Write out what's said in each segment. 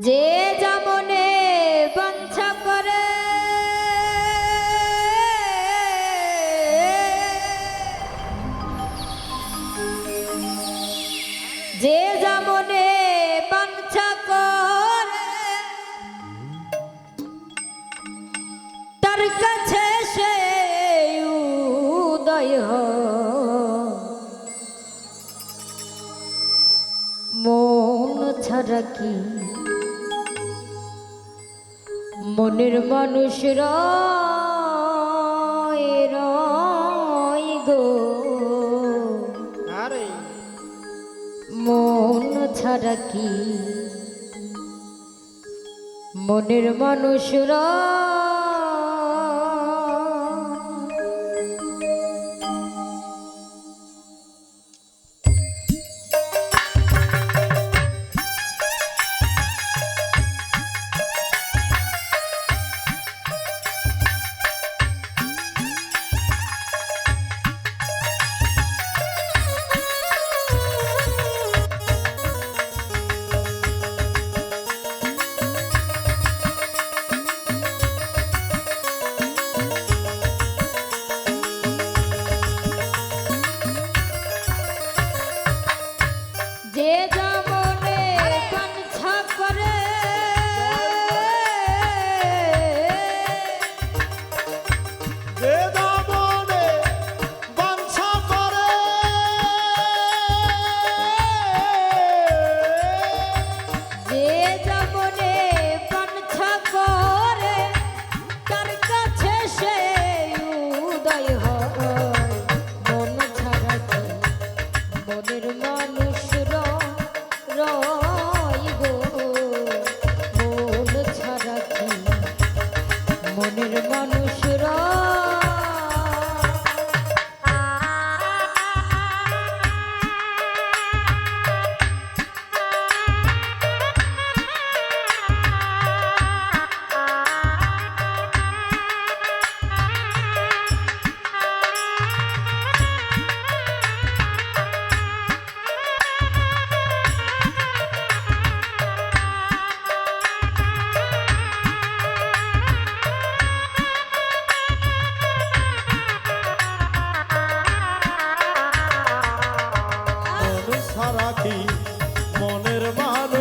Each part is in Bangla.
যে যমনে বঞ্ছা করে যে যমনে বঞ্ছা করে তার কাছে সে উদয় মন ছাড়া কি মনের মানুষ গো। হ্যাঁ মন ছাড়া কি? মনের মানুষরা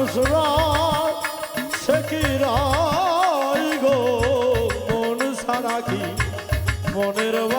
মানুষ সে কি রায় গো? মন সারা কি মনের বা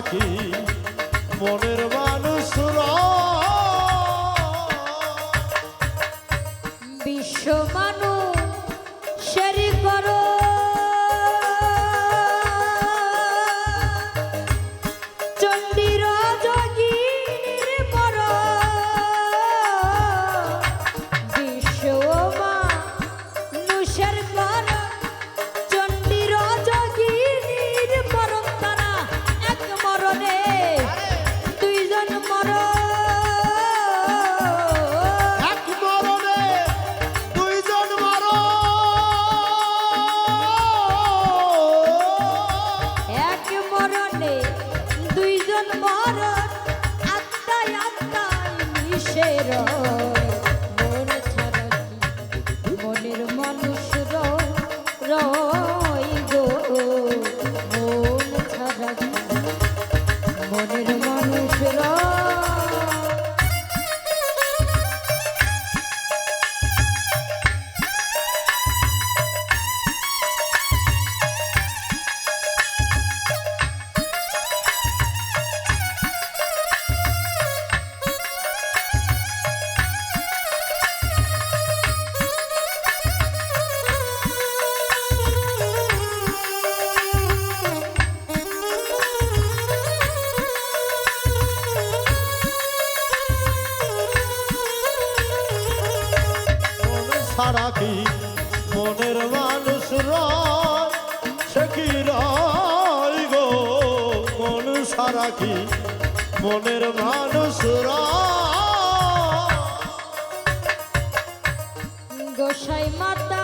নাকি মনের মানুষ বিশ্ব মানুষ শরীর রো ছাড়া কি মনের মানুষ রয়? গো? মন মনের মানুষ মাতা